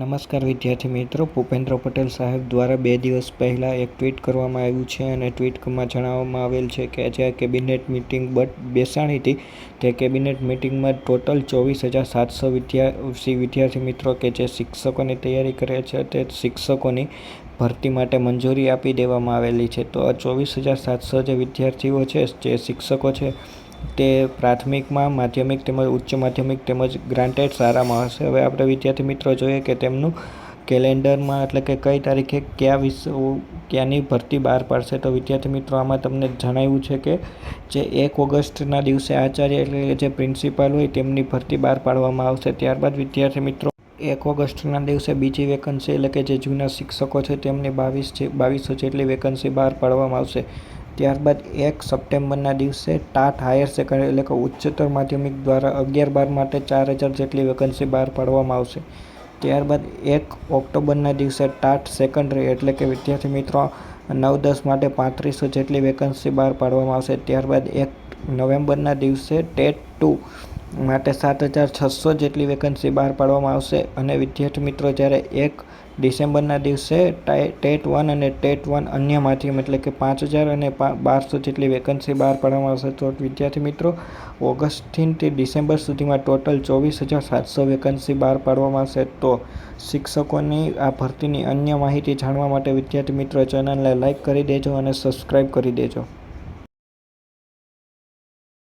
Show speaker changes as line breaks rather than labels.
નમસ્કાર વિદ્યાર્થી મિત્રો. ભૂપેન્દ્ર પટેલ સાહેબ દ્વારા બે દિવસ પહેલાં એક ટ્વીટ કરવામાં આવ્યું છે અને ટ્વીટમાં જણાવવામાં આવેલ છે કે જે કેબિનેટ મિટિંગ બટ બેસાણી હતી. તે કેબિનેટ મિટિંગમાં ટોટલ ચોવીસ હજાર સાતસો વિદ્યાર્થી વિદ્યાર્થી મિત્રો કે જે શિક્ષકોની તૈયારી કરે છે તે શિક્ષકોની ભરતી માટે મંજૂરી આપી દેવામાં આવેલી છે. તો આ ચોવીસ હજાર સાતસો જે વિદ્યાર્થીઓ છે, જે શિક્ષકો છે તે પ્રાથમિકમાં માધ્યમિક તેમજ ઉચ્ચ માધ્યમિક તેમજ ગ્રાન્ટેડ સારામાં હશે. હવે આપણે વિદ્યાર્થી મિત્રો જોઈએ કે તેમનું કેલેન્ડરમાં એટલે કે કઈ તારીખે કયા વિષય ક્યાંની ભરતી બહાર પાડશે. તો વિદ્યાર્થી મિત્રો, આમાં તમને જણાવ્યું છે કે જે એક ઓગસ્ટના દિવસે આચાર્ય એટલે જે પ્રિન્સિપાલ હોય તેમની ભરતી બહાર પાડવામાં આવશે. ત્યારબાદ વિદ્યાર્થી મિત્રો, એક ઓગસ્ટના દિવસે બીજી વેકન્સી એટલે કે જે જૂના શિક્ષકો છે, તેમની બાવીસ છે, બાવીસો જેટલી વેકન્સી બહાર પાડવામાં આવશે. ત્યારબાદ એક સપ્ટેમ્બરના દિવસે ટાટ હાયર સેકન્ડરી એટલે કે ઉચ્ચતર માધ્યમિક દ્વારા અગિયાર બાર માટે ચાર હજાર જેટલી વેકન્સી બહાર પાડવામાં આવશે. ત્યારબાદ એક ઓક્ટોબરના દિવસે ટાટ સેકન્ડરી એટલે કે વિદ્યાર્થી મિત્રો, નવ દસ માટે પાંત્રીસો જેટલી વેકન્સી બહાર પાડવામાં આવશે. ત્યારબાદ એક નવેમ્બરના દિવસે ટેટ ટુ માટે સાત હજાર છસો જેટલી વેકન્સી બહાર પાડવામાં આવશે અને વિદ્યાર્થી મિત્રો જ્યારે એક ડિસેમ્બરના દિવસે ટેટ વન અને ટેટ વન અન્ય માધ્યમ એટલે કે પાંચ હજાર અને બારસો જેટલી વેકન્સી બહાર પાડવામાં આવશે, તો વિદ્યાર્થી મિત્રો ઓગસ્ટથી ડિસેમ્બર સુધીમાં ટોટલ ચોવીસ હજાર સાતસો વેકન્સી બહાર પાડવામાં આવશે. તો શિક્ષકોની આ ભરતીની અન્ય માહિતી જાણવા માટે વિદ્યાર્થી મિત્રો ચેનલને લાઇક કરી દેજો અને સબસ્ક્રાઈબ કરી દેજો.